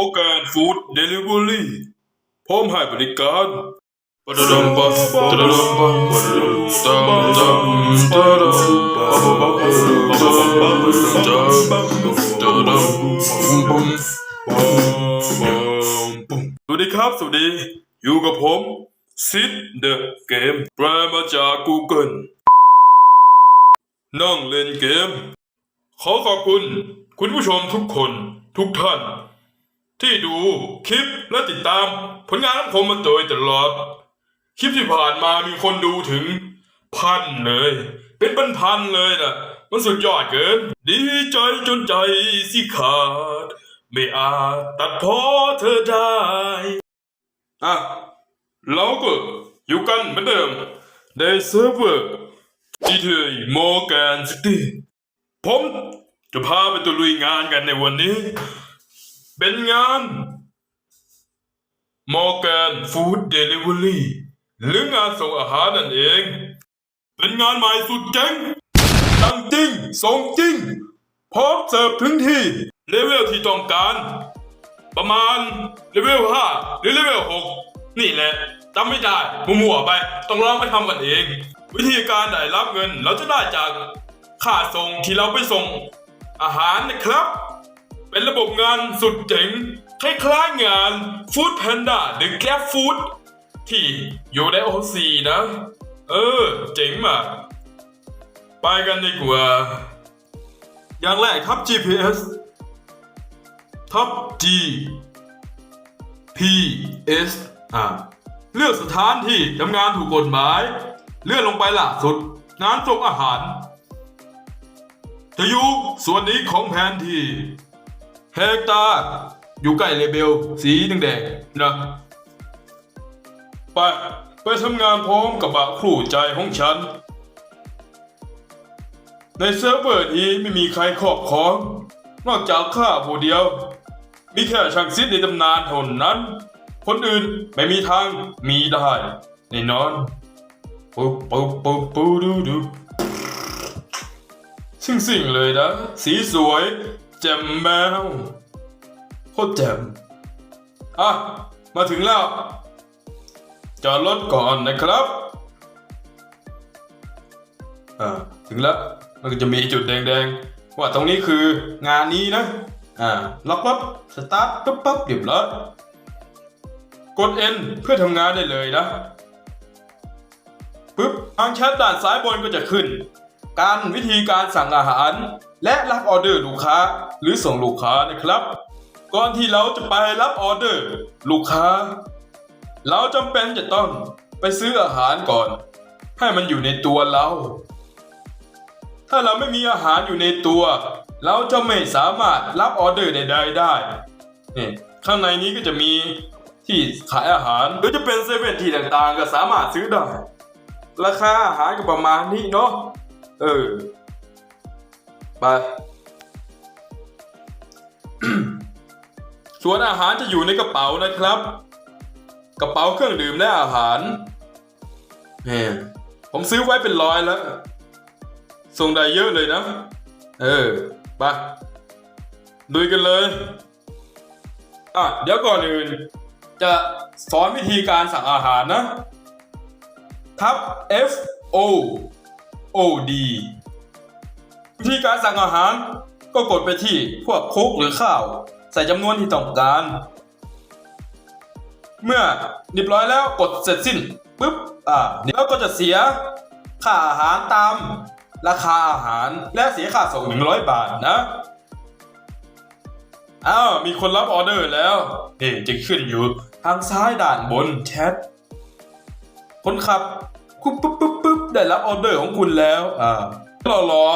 โอแกนฟู้ดเดลิเวอรี่พร้อมให้บริการปะดะดมปะปะดะดมปะปะดะดมตามตามตะดมปะปะปะปะดะดมปะปะดะดมตะดมปุ้มปุ้มปุ้มปุ้มสวัสดีครับ สวัสดี อยู่กับผมซิดเดอะเกมแปลมาจาก Google นั่งเล่นเกม ขอขอบคุณ คุณผู้ชมทุกคนทุกท่าน ที่ดูคลิปและติดตามผลงานของผมมาโดยตลอด คลิปที่ผ่านมามีคนดูถึงพันเลย เป็นพันพันเลยนะมันสุดยอดเกิน ดีใจจนใจสิขาด ไม่อาจตัดพ้อเธอได้อะเราก็อยู่กันเหมือนเดิมในเซิร์ฟเวอร์ GTA Morgan City ผมจะพาไปตะลุยงานกันในวันนี้ เป็นงาน Morgan Food Delivery หรืองานส่งอาหารนั่นเอง เป็นงานใหม่สุดเจ๋งตั้งจริงส่งจริง พร้อมเสิร์ฟถึงที่เลเวลที่ต้องการ ประมาณเลเวล5หรือเลเวล6นี่แหละจำไม่ได้มั่วๆไป ต้องลองไปทำกันเอง วิธีการได้รับเงินเราจะได้จากค่าส่งที่เราไปส่งอาหารนะครับ เป็นระบบงานสุดเจ๋ง คล้ายๆงาน Food Panda หรือ Grab Food ที่อยู่ในโอซีนะ เออ เจ๋งมาก ไปกันดีกว่า อย่างแรกทับ GPS ทับ G P S อ่าเลือกสถานที่ทำงานถูกกฎหมาย เลื่อนลงไปล่าสุดงานส่งอาหาร จะอยู่ส่วนนี้ของแผนที่ เฮกตาอยู่ใกล้เลเบล สีแดงๆนะ ไปไปทำงานพร้อมกับบะครู่ใจของฉัน ในเซิร์ฟเวอร์นี้ไม่มีใครครอบครอง นอกจากข้าผู้เดียว มีแค่ช่างซิดในตำนานเท่านั้น คนอื่นไม่มีทางมีได้แน่นอนปุ๊บปุ๊บปุ๊บปุ๊บดูดูสิ่งสิ่งๆเลยนะ สีสวย แจ่มแมวโคตรแจ่มอะ มาถึงแล้ว จอดรถก่อนนะครับ อ่า ถึงแล้ว มันก็จะมีจุดแดงๆ ว่าตรงนี้คืองานนี้นะ อ่า ล็อกรถสตาร์ทปุ๊บปุ๊บเรียบร้อยกด N เพื่อทำงานได้เลยนะปึ๊บทางแชทด้านซ้ายบนก็จะขึ้น การวิธีการสั่งอาหาร และรับออเดอร์ลูกค้า หรือส่งลูกค้านะครับ ก่อนที่เราจะไปรับออเดอร์ ลูกค้า เราจำเป็นจะต้องไปซื้ออาหารก่อน ให้มันอยู่ในตัวเรา ถ้าเราไม่มีอาหารอยู่ในตัว เราจะไม่สามารถรับออเดอร์ใดๆได้นี่ข้างในนี้ก็จะมีที่ขายอาหารหรือจะเป็นเซเว่นที่ต่างๆ ก็สามารถซื้อได้ ราคาอาหารก็ประมาณนี้เนาะเออ ไป ส่วนอาหารจะอยู่ในกระเป๋านะครับ กระเป๋าเครื่องดื่มและอาหารแหมผมซื้อไว้เป็นร้อยแล้ว ส่งได้เยอะเลยนะ เออไปดูกันเลย อะ เดี๋ยวก่อนอื่น จะสอนวิธีการสั่งอาหารนะ ทับ F O O D วิธีการสั่งอาหารก็กดไปที่พวกคุกหรือข้าว ส่จำนวนที่ต้องการ เมื่อเรียบร้อยแล้วกดเสร็จสิ้นปุ๊บอ่าแล้วก็จะเสียค่าอาหารตามราคาอาหารและเสียค่าส่ง100 บาทนะอ้าวมีคนรับออเดอร์แล้วนี่จะขึ้นอยู่ทางซ้ายด่านบนแชทคนขับคุณปุ๊บปุ๊บปุ๊บได้รับออเดอร์ของคุณแล้วอ่ารารอ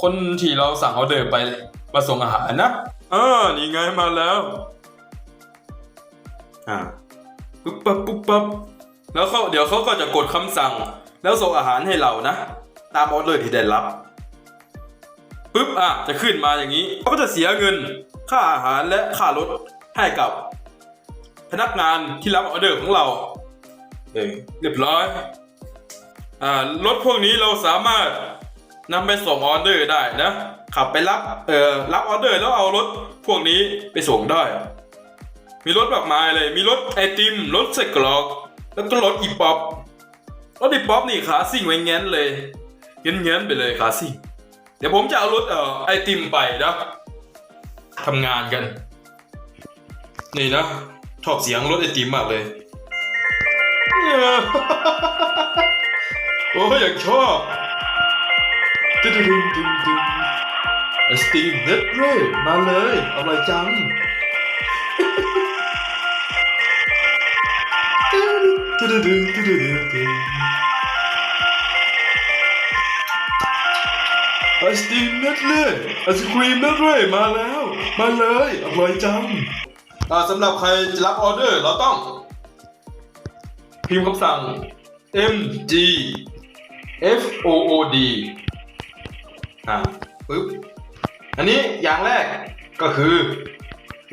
คนที่เราสั่งออเดอร์ไปมาส่งอาหารนะ อ่านี่ไงมาแล้ว อ่าปุ๊บปั๊บปุ๊บปั๊บแล้วเขาเดี๋ยวเขาก็จะกดคำสั่ง แล้วส่งอาหารให้เรานะ ตามออเดอร์ที่ได้รับปุ๊บอะจะขึ้นมาอย่างนี้เขาก็จะเสียเงิน ค่าอาหารและค่ารถให้กับ พนักงานที่รับออเดอร์ของเราเออเรียบร้อยอ่ารถพวกนี้เราสามารถนำไปส่งออเดอร์ได้นะ ขับไปรับเอ่อรับออเดอร์แล้วเอารถพวกนี้ไปส่งได้มีรถแบบมาเลย มีรถไอติมรถใส่กรอก แล้วก็รถอีป๊อปรถอีป๊อปนี่ขาซิ่งไว้แง้นเลยเง้นเง้นไปเลยขาซิ่งเดี๋ยวผมจะเอารถเอ่อไอติมไปนะทำงานกัน นี่นะชอบเสียงรถไอติมมากเลยโอ้ยอยากชอบตึ้งตึ้งตึ้งตึ้งไอ สตีมเน็ตเลยมาเลยอร่อยจังไอสตีมเน็ตเลยไอศครีมเน็ตเลยมาแล้ว มาเลยอร่อยจังสำหรับใครจะรับออเดอร์เราต้อง พิมพ์คำสั่ง M G F O O D อ่าปึ๊บ อันนี้อย่างแรกก็คือ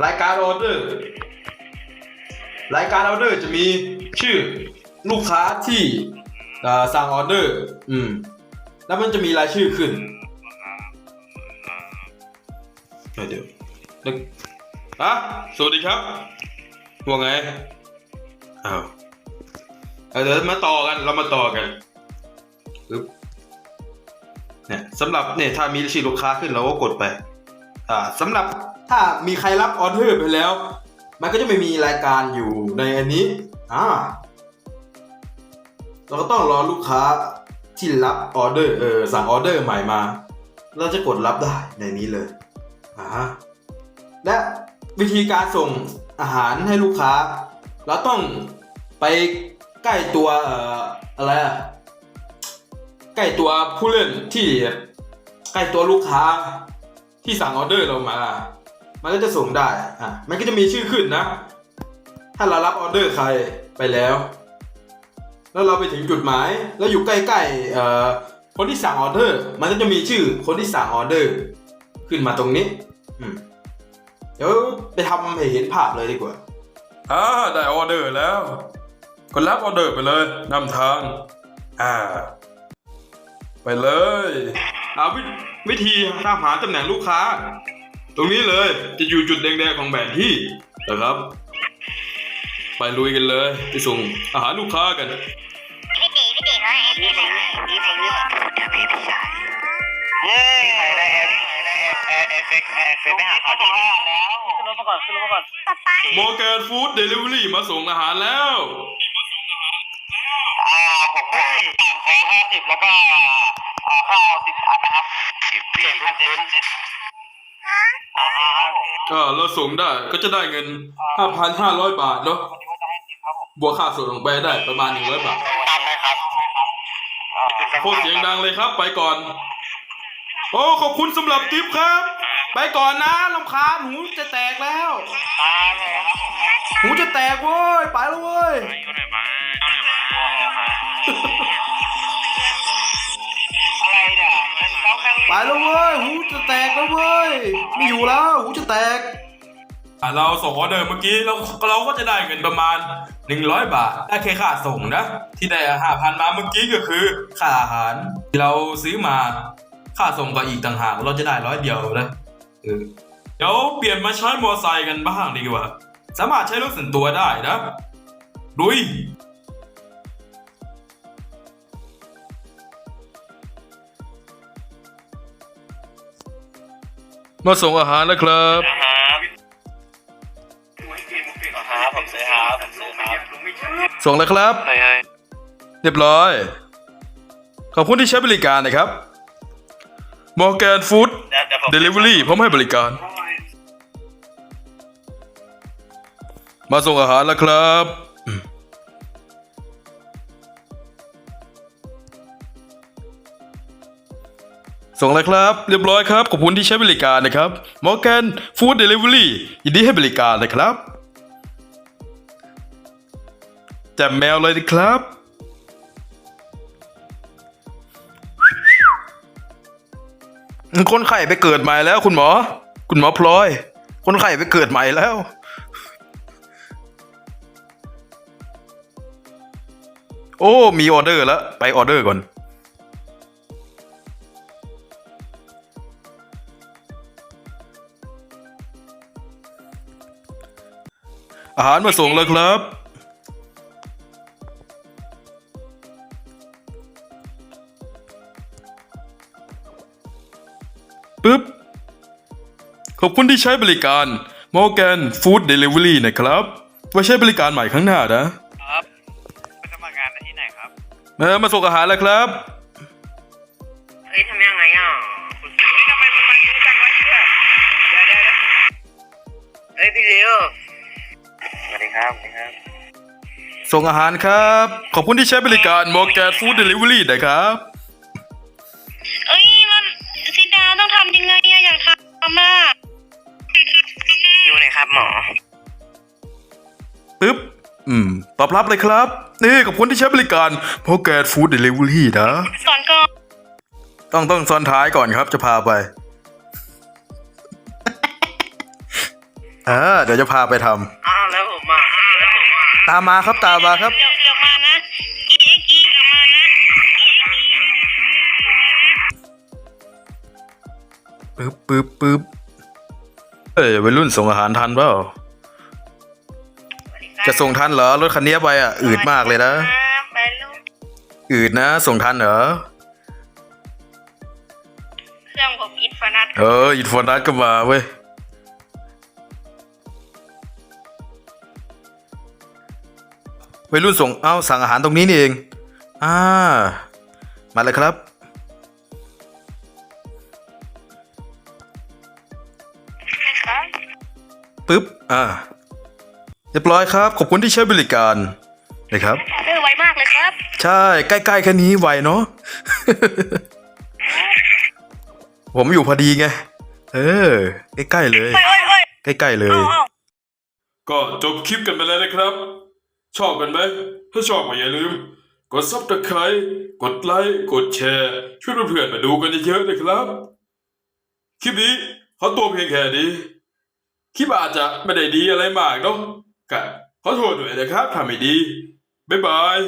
รายการออเดอร์รายการออเดอร์จะมีชื่อลูกค้าที่สั่งออเดอร์อืมแล้วมันจะมีรายชื่อขึ้นเดี๋ยวอะสวัสดีครับว่าไงอ้าวเออเดี๋ยวมาต่อกันเรามาต่อกันปึ๊บ เนี่ยสำหรับเนี่ยถ้ามีชื่อลูกค้าขึ้นเราก็กดไป อ่าสำหรับถ้ามีใครรับออเดอร์ไปแล้ว มันก็จะไม่มีรายการอยู่ในอันนี้อ่าเราก็ต้องรอลูกค้าที่รับออเดอร์เออสั่งออเดอร์ใหม่มา เราจะกดรับได้ในนี้เลยอ่าและวิธีการส่งอาหารให้ลูกค้า เราต้องไปใกล้ตัวอออะไรอะ ใกล้ตัวผู้เล่นที่ใกล้ตัวลูกค้าที่สั่งออเดอร์เรามา มันก็จะส่งได้อะมันก็จะมีชื่อขึ้นนะ ถ้าเรารับออเดอร์ใครไปแล้ว แล้วเราไปถึงจุดหมาย แล้วอยู่ใกล้ๆเอ่อคนที่สั่งออเดอร์ มันก็จะมีชื่อคนที่สั่งออเดอร์ ขึ้นมาตรงนี้อืมเดี๋ยวไปทำให้เห็นภาพเลยดีกว่าอ่าได้ออเดอร์แล้ว ก็รับออเดอร์ไปเลยนำทาง อ่า ไปเลยเอาวิวิธีตามหาตำแหน่งลูกค้า ตรงนี้เลยจะอยู่จุดแดงๆของแผนที่นะครับ ไปลุยกันเลยไปส่งอาหารลูกค้ากันพี่ตีพี่ตีน้อยเอ็พี่ตีพี่ตีเดี๋ยวพี่พี่ชายเย้ได้เอฟได้เอฟเอฟเอฟเอฟเอฟไปหาเขาที่นี่แล้วขึ้นรถมาก่อนขึ้นรถมาก่อนป๊าป๊าโมแกนฟู้ดเดลิเวอรี่มาส่งอาหารแล้ว ผมได้สั่งโค้กห้าสิบแล้วก็อ่าข้าวสิบอันนะครับสิบเจ็ดพันเจ็ดอ่าอ่าก็เราส่งได้ก็จะได้เงิน 5,500 บาทเนาะวันนี้ว่าจะให้ติปครับผมบวกค่าส่งลงไปได้ประมาณ 100 บาทตามเลยครับโคตรเสียงดังเลยครับ ไปก่อน โอ้ขอบคุณสำหรับทิปครับ ไปก่อนนะลำคาญหูจะแตกแล้ว ตามเลยครับผม หูจะแตกเว้ย ไปแล้วเว้ยอะไร ไปแล้วเว้ยหูจะแตกแล้วเว้ยไม่อยู่แล้ว หูจะแตกเราส่งออเดอร์เมื่อกี้เราเราก็จะได้เงินประมาณ 100 บาท ได้แค่ค่าส่งนะ ที่ได้ห้าพันมาเมื่อกี้ก็คือค่าอาหารที่เราซื้อมาค่าส่งก็อีกต่างหากเราจะได้ร้อยเดียวนะเออเดี๋ยวเปลี่ยนมาใช้มอไซค์กันบ้างดีกว่า สามารถใช้รถส่วนตัวได้นะดุย มาส่งอาหารแล้วครับครับผมซื้อครับผมซื้อครับส่งแล้วครับเฮ้ยเฮ้ยเรียบร้อย ขอบคุณที่ใช้บริการนะครับมอร์แกนฟู้ดเดี๋ยวเดี๋ยวผมเดลิเวอรี่พร้อมให้บริการ มาส่งอาหารแล้วครับ ส่งแล้วครับ เรียบร้อยครับ ขอบคุณที่ใช้บริการนะครับมอร์แกนฟู้ดเดลิเวอรี่ยินดีให้บริการนะครับแจ่มแมวเลยครับ คนไข้ไปเกิดใหม่แล้วคุณหมอ คุณหมอพลอย คนไข้ไปเกิดใหม่แล้วโอ้ มีออเดอร์แล้ว ไปออเดอร์ก่อน อาหารมาส่งแล้วครับ ปึ๊บ ขอบคุณที่ใช้บริการ Morgan Food Delivery นะครับ ไว้ใช้บริการใหม่ครั้งหน้านะครับไปสมัครงานได้ที่ไหนครับเออมาส่งอาหารแล้วครับ เฮ้ยทำยังไงอะเฮ้ยทำไมมันมาเยอะจังวะเนี่ยเดี๋ยวเดี๋ยวเดี๋ยวเฮ้ยพี่เลี้ยวสวัสดี ครับสวัสดีครับส่งอาหารครับ ขอบคุณที่ใช้บริการ Morgan Food Delivery นะครับ เอ้ยมันซิดาต้องทำยังไงอะอยากทำอะอยู่ไหนครับหมอปึ๊บ อืม ตอบรับเลยครับ นี่ขอบคุณที่ใช้บริการ Morgan Food Delivery นะ สอนก่อนต้องต้องซ้อนท้ายก่อนครับ จะพาไปเออเดี๋ยวจะพาไปทอ้า ตามมาครับตามมาครับ เดี๋ยวเดี๋ยวมานะอีเอ็กอีเดี๋ยวมานะปึ๊บปึ๊บปึ๊บเอ้ยวัยรุ่นส่งอาหารทันเปล่า จะส่งทันเหรอรถคันนี้ไปอะอืดมากเลยนะ ไปลูกอืดนะ ส่งทันเหรอ เครื่องผมอินฟานัทเอออินฟอนัสก็มาเว้ย วัยรุ่นส่งเอ้าสั่งอาหารตรงนี้นี่เอง อ่า มาเลยครับครับ ปึ๊บ อ่า เรียบร้อยครับ ขอบคุณที่ใช้บริการ นะครับเออไวมากเลยครับ ใช่ ใกล้ๆแค่นี้ไวเนาะ ผมอยู่พอดีไง เออ ใกล้ๆเลยโอ้ยโอ้ยโอ้ยใกล้ๆเลยเอาเอาก็จบคลิปกันไปแล้วนะครับ ชอบกันไหม ถ้าชอบก็อย่าลืม กดซับสไครต์กดไลค์ กดแชร์ ช่วยเพื่อนๆมาดูกันเยอะๆนะครับ คลิปนี้ขอตัวเพียงแค่นี้ คลิปอาจจะไม่ได้ดีอะไรมากเนาะก็ขอโทษด้วยนะครับทำไม่ดี บ๊ายบาย